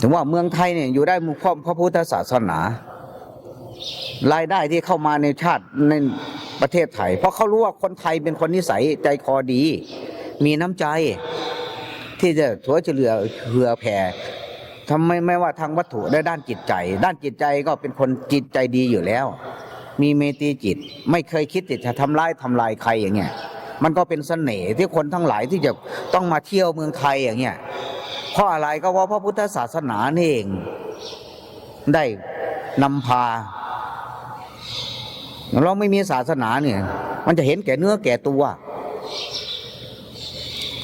ถึงว่าเมืองไทยเนี่ยอยู่ได้เพราะพระพุทธศาสนา รายได้ที่เข้ามาในชาติในประเทศไทย เพราะเขารู้ว่าคนไทยเป็นคนนิสัยใจคอดี มีน้ำใจ ที่จะถัวเฉลือเหือแผ่ทำไมไม่ว่าทางวัตถุและด้านจิตใจ ด้านจิตใจก็เป็นคนจิตใจดีอยู่แล้ว มีเมตตาจิต ไม่เคยคิดจะทำร้ายทำลายใครอย่างเงี้ยมันก็เป็นเสน่ห์ที่คนทั้งหลายที่จะต้องมาเที่ยวเมืองไทยอย่างเงี้ย เพราะอะไรก็เพราพระพุทธศาสนานี่เอง ได้นำพา เราไม่มีศาสนาเนี่ย มันจะเห็นแก่เนื้อแก่ตัว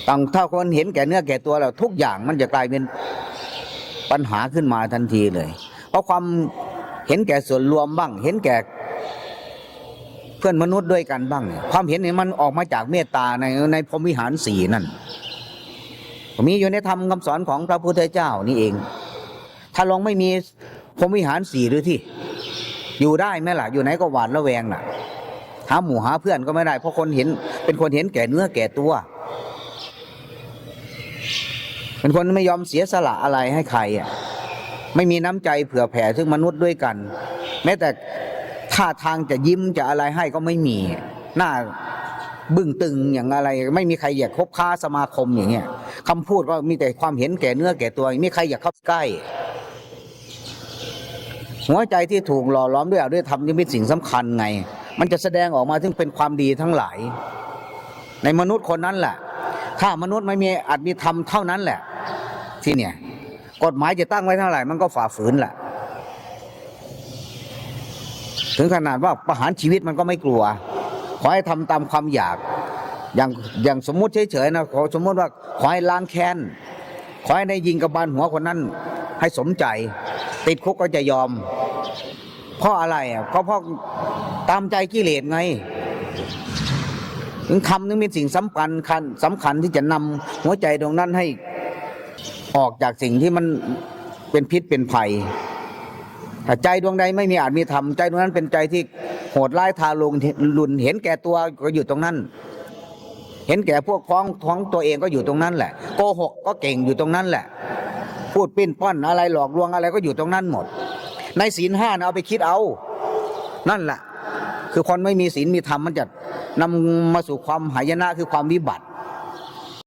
ต่างถ้าคนเห็นแก่เนื้อแก่ตัวแล้ว ทุกอย่างมันจะกลายเป็นปัญหาขึ้นมาทันทีเลย เพราะความเห็นแก่ส่วนรวมบ้าง เห็นแก่เพื่อนมนุษย์ด้วยกันบ้าง ความเห็นนี่มันออกมาจากเมตตาในในพรหมวิหารสี่นั่น มีอยู่ในธรรมคำสอนของพระพุทธเจ้านี่เอง ถ้าลองไม่มีพรมวิหารสี่หรือที่ อยู่ได้ไหมล่ะ อยู่ไหนก็หวาดระแวงน่ะ หาหมู่หาเพื่อนก็ไม่ได้ เพราะคนเห็น เป็นคนเห็นแก่เนื้อแก่ตัว เป็นคนไม่ยอมเสียสละอะไรให้ใครอะ ไม่มีน้ำใจเผื่อแผ่ถึงมนุษย์ด้วยกัน แม้แต่ท่าทางจะยิ้มจะอะไรให้ก็ไม่มี หน้า บึ้งตึงอย่างอะไร ไม่มีใครอยากคบค้าสมาคมอย่างเงี้ยคำพูดก็มีแต่ความเห็นแก่เนื้อแก่ตัวไม่มีใครอยากเข้าใกล้ หัวใจที่ถูกหล่อล้อมด้วยอารยธรรมนี่เป็นสิ่งสำคัญไง มันจะแสดงออกมาถึงเป็นความดีทั้งหลาย ในมนุษย์คนนั้นแหละถ้ามนุษย์ไม่มีอาจมีธรรมเท่านั้นแหละ ที่เนี่ย กฎหมายจะตั้งไว้เท่าไหร่ มันก็ฝ่าฝืนแหละถึงขนาดว่าประหารชีวิตมันก็ไม่กลัว ขอให้ทำตามความอยาก อย่างอย่างสมมุติเฉยๆนะขอสมมติว่าขอให้ล้างแค้นขอให้ได้ยิงกระบาลหัวคนนั้นให้สมใจ ติดคุกก็จะยอม เพราะอะไรอะเพราะเพราะตามใจกิเลสไงถึงคำนึงเป็นสิ่งสำคัญคัญสำคัญที่จะนำหัวใจตรงนั้นให้ออกจากสิ่งที่มันเป็นพิษเป็นภัยถ้าใจดวงใดไม่มีอาจมีธรรมใจดวงนั้นเป็นใจที่ หดร้ายทารุณรุนเห็นแก่ตัวก็อยู่ตรงนั้น เห็นแก่พวกพ้องท้องตัวเองก็อยู่ตรงนั้นแหละ โกหกก็เก่งอยู่ตรงนั้นแหละ พูดปิ้นป้อนอะไรหลอกลวงอะไรก็อยู่ตรงนั้นหมด ในศีลห้านะเอาไปคิดเอา นั่นแหละ คือคนไม่มีศีลมีธรรมมันจะนำมาสู่ความหายนะคือความวิบัติ